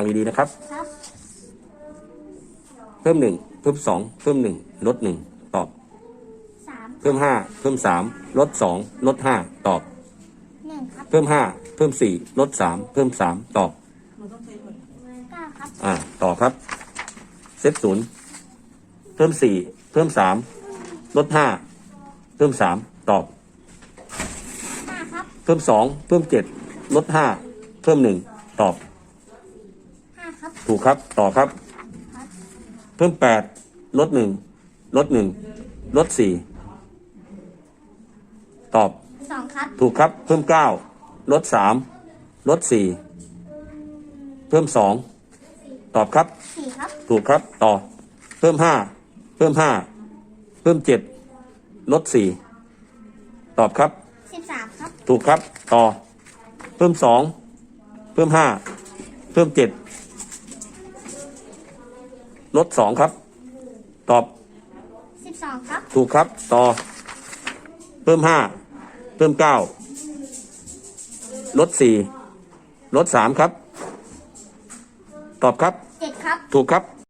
ฟังดีๆนะครับ ครับ เพิ่มหนึ่งเพิ่มสองเพิ่มหนึ่งลดหนึ่งตอบ สามเพิ่มห้าเพิ่มสามลดสองลดห้าตอบ หนึ่งครับเพิ่มห้าเพิ่มสี่ลดสามเพิ่มสามตอบ เก้าครับอ่าต่อครับเซตศูนย์เพิ่มสี่เพิ่มสามลดห้าเพิ่มสามตอบ ห้าครับเพิ่มสองเพิ่มเจ็ดลดห้าเพิ่มหนึ่งตอบห้า ครับถูกครับ ต่อครับ ครับเพิ่มแปดลดหนึ่งลดหนึ่งลดสี่ตอบสองครับถูกครับ เพิ่มเก้าลดสามลดสี่เพิ่มสองตอบครับ สี่ครับถูกครับต่อ เพิ่มห้าเพิ่มห้าเพิ่มเจ็ดลดสี่ตอบครับ สิบสามครับถูกครับ ต่อ เพิ่มสองเพิ่มห้าเพิ่มเจ็ด ลดสองครับ ตอบสิบสองครับถูกครับ ต่อ เพิ่มห้าเพิ่มเก้าลดสี่ลดสามครับ ตอบครับเจ็ดครับ ถูกครับ